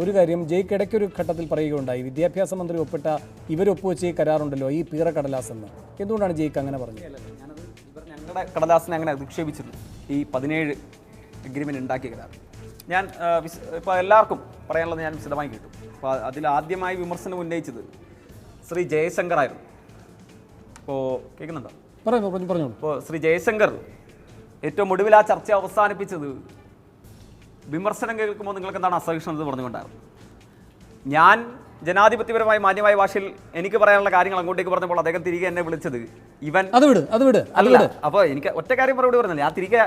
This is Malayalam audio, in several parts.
ഒരു കാര്യം ജയ്ക്ക് ഇടയ്ക്കൊരു ഘട്ടത്തിൽ പറയുകയുണ്ടായി വിദ്യാഭ്യാസ മന്ത്രി ഒപ്പിട്ട ഇവരൊപ്പുവെച്ച് ഈ കരാറുണ്ടല്ലോ ഈ പീറ കടലാസ് എന്ന് എന്തുകൊണ്ടാണ് ജയ്ക്ക് അങ്ങനെ പറഞ്ഞത്? ഞങ്ങളുടെ കടലാസിനെ അങ്ങനെ അധിക്ഷേപിച്ചിരുന്നു ഈ പതിനേഴ് അഗ്രിമെന്റ് ഉണ്ടാക്കിയ കരാർ. ഞാൻ ഇപ്പോൾ എല്ലാവർക്കും പറയാനുള്ളത് ഞാൻ വിശദമായി കേട്ടു. അപ്പോൾ അതിൽ ആദ്യമായി വിമർശനം ഉന്നയിച്ചത് ശ്രീ ജയശങ്കർ ആയിരുന്നു. ഇപ്പോൾ കേൾക്കുന്നുണ്ടോ? പറഞ്ഞു പറഞ്ഞു ഇപ്പോൾ ശ്രീ ജയശങ്കർ ഏറ്റവും ഒടുവിൽ ആ ചർച്ച അവസാനിപ്പിച്ചത് വിമർശനം കേൾക്കുമ്പോൾ നിങ്ങൾക്ക് എന്താണ് അസഹിഷ്ണുത പറഞ്ഞുകൊണ്ടായിരുന്നു. ഞാൻ ജനാധിപത്യപരമായ മാന്യമായ ഭാഷയിൽ എനിക്ക് പറയാനുള്ള കാര്യങ്ങൾ അങ്ങോട്ടേക്ക് പറഞ്ഞപ്പോൾ അദ്ദേഹം തിരികെ എന്നെ വിളിച്ചത് ഇവൻ അത് വിട് അത് വിട് അല്ല അപ്പോൾ എനിക്ക് ഒറ്റ കാര്യം മറുപടി പറഞ്ഞില്ല. ഞാൻ തിരികെ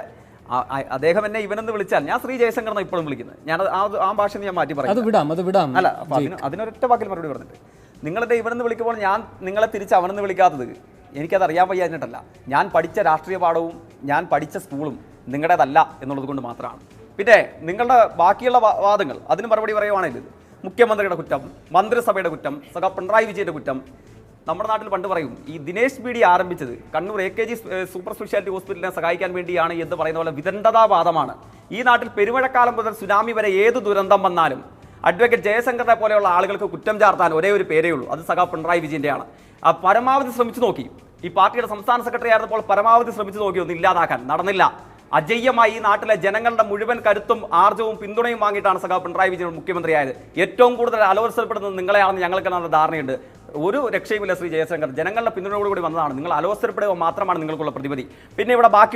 അദ്ദേഹം എന്നെ ഇവനെന്ന് വിളിച്ചാൽ ഞാൻ ശ്രീ ജയശങ്കർ എന്നാണ് ഇപ്പോഴും വിളിക്കുന്നത്. ഞാൻ ആ ഭാഷ ഞാൻ മാറ്റി അത് പറയും വിടാം അത് വിടാം. അല്ല അപ്പോൾ അതിന് അതിനൊരൊറ്റ വാക്കിൽ മറുപടി പറഞ്ഞിട്ട്. നിങ്ങളെന്നെ ഇവനെന്ന് വിളിക്കുമ്പോൾ ഞാൻ നിങ്ങളെ തിരിച്ച് അവനെന്ന് വിളിക്കാത്തത്? എനിക്കത് അറിയാൻ വയ്യാഞ്ഞിട്ടല്ല. ഞാൻ പഠിച്ച രാഷ്ട്രീയ പാഠവും ഞാൻ പഠിച്ച സ്കൂളും നിങ്ങളുടേതല്ല എന്നുള്ളത് കൊണ്ട് മാത്രമാണ്. പിന്നെ നിങ്ങളുടെ ബാക്കിയുള്ള വാദങ്ങൾ അതിന് മറുപടി പറയുവാണെങ്കിൽ മുഖ്യമന്ത്രിയുടെ കുറ്റം മന്ത്രിസഭയുടെ കുറ്റം സഖാ പിണറായി വിജയന്റെ കുറ്റം. നമ്മുടെ നാട്ടിൽ പണ്ട് പറയും ഈ ദിനേശ് ബി ഡി ആരംഭിച്ചത് Kannur A K G super speciality ഹോസ്പിറ്റലിനെ സഹായിക്കാൻ വേണ്ടിയാണ് എന്ന് പറയുന്ന പോലെ വിദണ്ഡതാവാദമാണ്. ഈ നാട്ടിൽ പെരുമഴക്കാലം മുതൽ സുനാമി വരെ ഏത് ദുരന്തം വന്നാലും അഡ്വക്കേറ്റ് ജയശങ്കറിനെ പോലെയുള്ള ആളുകൾക്ക് കുറ്റം ചാർത്താൻ ഒരേ ഒരു പേരേ ഉള്ളൂ. അത് സഖാ പിണറായി വിജയന്റെയാണ് ആ പരമാവധി ശ്രമിച്ചു നോക്കി. ഈ പാർട്ടിയുടെ സംസ്ഥാന സെക്രട്ടറി ആയിരുന്നപ്പോൾ പരമാവധി ശ്രമിച്ചു നോക്കി ഒന്നും ഇല്ലാതാക്കാൻ നടന്നില്ല. അജയ്യമായി ഈ നാട്ടിലെ ജനങ്ങളുടെ മുഴുവൻ കരുത്തും ആർജവും പിന്തുണയും വാങ്ങിയിട്ടാണ് സഖാവ് പിണറായി വിജയൻ മുഖ്യമന്ത്രിയായത്. ഏറ്റവും കൂടുതൽ അലോസരപ്പെടുന്നത് നിങ്ങളെയാണെന്ന് ഞങ്ങൾക്ക് നല്ല ധാരണയുണ്ട്. ഒരു രക്ഷയുമില്ല ശ്രീ ജയശങ്കർ. ജനങ്ങളുടെ പിന്തുണയോടുകൂടി വന്നതാണ്. നിങ്ങൾ അലോസരപ്പെടുക മാത്രമാണ് നിങ്ങൾക്കുള്ള പ്രതിവിധി. പിന്നെ ഇവിടെ ബാക്കി